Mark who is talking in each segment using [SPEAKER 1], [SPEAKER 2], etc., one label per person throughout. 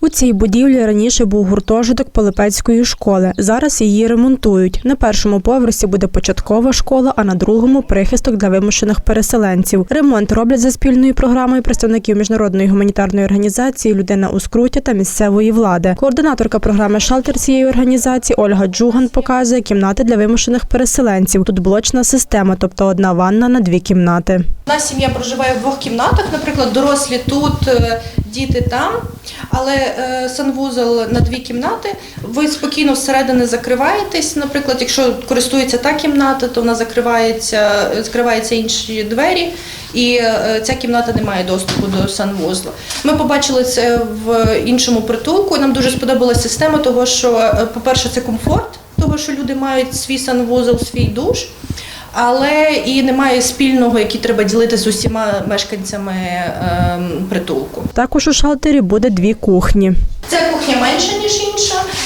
[SPEAKER 1] У цій будівлі раніше був гуртожиток Полипецької школи. Зараз її ремонтують. На першому поверсі буде початкова школа, а на другому прихисток для вимушених переселенців. Ремонт роблять за спільною програмою представників міжнародної гуманітарної організації Людина у скруті та місцевої влади. Координаторка програми Шалтер цієї організації Ольга Джуган показує кімнати для вимушених переселенців. Тут блочна система, тобто одна ванна на дві кімнати.
[SPEAKER 2] Одна сім'я проживає в двох кімнатах, наприклад, дорослі тут, е, діти там, але е, санвузол на дві кімнати. Ви спокійно всередини закриваєтесь. Наприклад, якщо користується та кімната, то вона закривається, закриваються інші двері, і е, ця кімната не має доступу до санвузла. Ми побачили це в іншому притулку. Нам дуже сподобалася система, того що, е, по-перше, це комфорт, того що люди мають свій санвузол, свій душ. Але і немає спільного, який треба ділити з усіма мешканцями ем, притулку.
[SPEAKER 1] Також у шалтері буде дві кухні.
[SPEAKER 2] Ця кухня менша, ніж інша,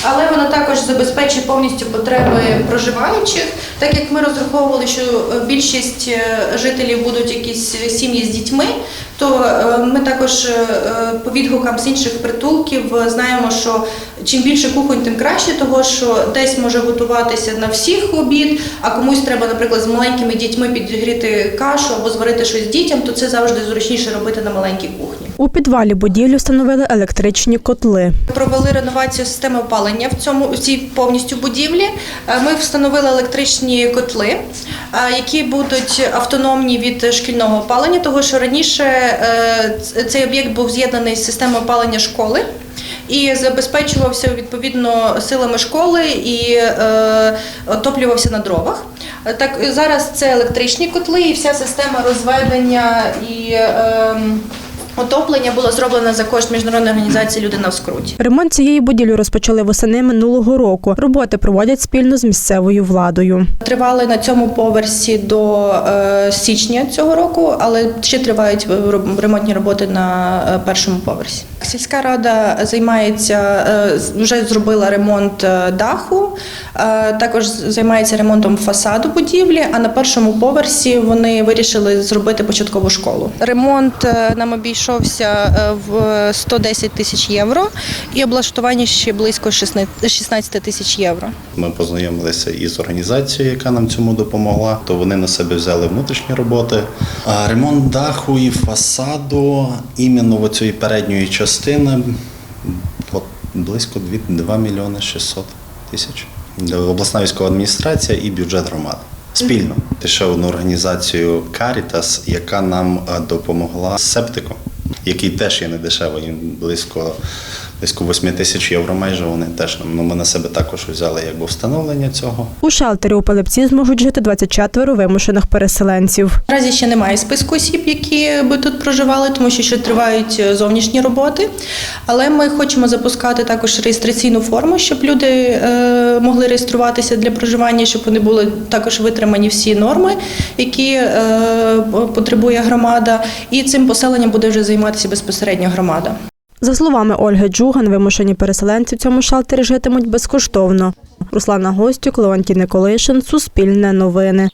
[SPEAKER 2] але вона також забезпечить повністю потреби проживаючих. Так як ми розраховували, що е, більшість е, жителів будуть якісь сім'ї з дітьми, то е, ми також е, по відгукам з інших притулків е, знаємо, що чим більше кухонь, тим краще, того що десь може готуватися на всіх обід, а комусь треба, наприклад, з маленькими дітьми підігріти кашу або зварити щось дітям, то це завжди зручніше робити на маленькій кухні.
[SPEAKER 1] У підвалі будівлі встановили електричні котли.
[SPEAKER 2] Провели реновацію системи опалення в цьому в цій повністю будівлі. Е, Ми встановили електричні котли, е, які будуть автономні від шкільного опалення, тому що раніше е, цей об'єкт був з'єднаний з системою опалення школи. І забезпечувався відповідно силами школи і е, отоплювався на дровах. Так зараз це електричні котли, і вся система розведення і е, отоплення була зроблена за кошт міжнародної організації Людина в скруті.
[SPEAKER 1] Ремонт цієї будівлі розпочали восени минулого року. Роботи проводять спільно з місцевою владою.
[SPEAKER 2] Тривали на цьому поверсі до е, січня цього року, але ще тривають ремонтні роботи на е, першому поверсі. Сільська рада займається е, вже зробила ремонт даху, також займається ремонтом фасаду будівлі. А на першому поверсі вони вирішили зробити початкову школу. Ремонт нам обійшовся е, в 110 тисяч євро і облаштування ще близько 16 тисяч євро.
[SPEAKER 3] Ми познайомилися із організацією, яка нам цьому допомогла. То вони на себе взяли внутрішні роботи. Ремонт даху і фасаду іменно цієї передньої частини близько 2 мільйони 600 тисяч. Обласна військова адміністрація і бюджет громади. Спільно. Ще одну організацію Caritas, яка нам допомогла з септиком, який теж є недешевий, він близько, близько 8 тисяч євро майже. Вони теж нам- ну, ми на себе також взяли якби встановлення цього.
[SPEAKER 1] У шелтері у Пилипці зможуть жити 24 вимушених переселенців.
[SPEAKER 2] Наразі ще немає списку осіб, які би тут проживали, тому що ще тривають е, зовнішні роботи. Але ми хочемо запускати також реєстраційну форму, щоб люди е, могли реєструватися для проживання, щоб вони були також витримані всі норми, які е, потребує громада. І цим поселенням буде вже займатися безпосередньо громада.
[SPEAKER 1] За словами Ольги Джуган, вимушені переселенці в цьому шалтері житимуть безкоштовно. Руслана Гостюк, Леонтій Николишин, Суспільне новини.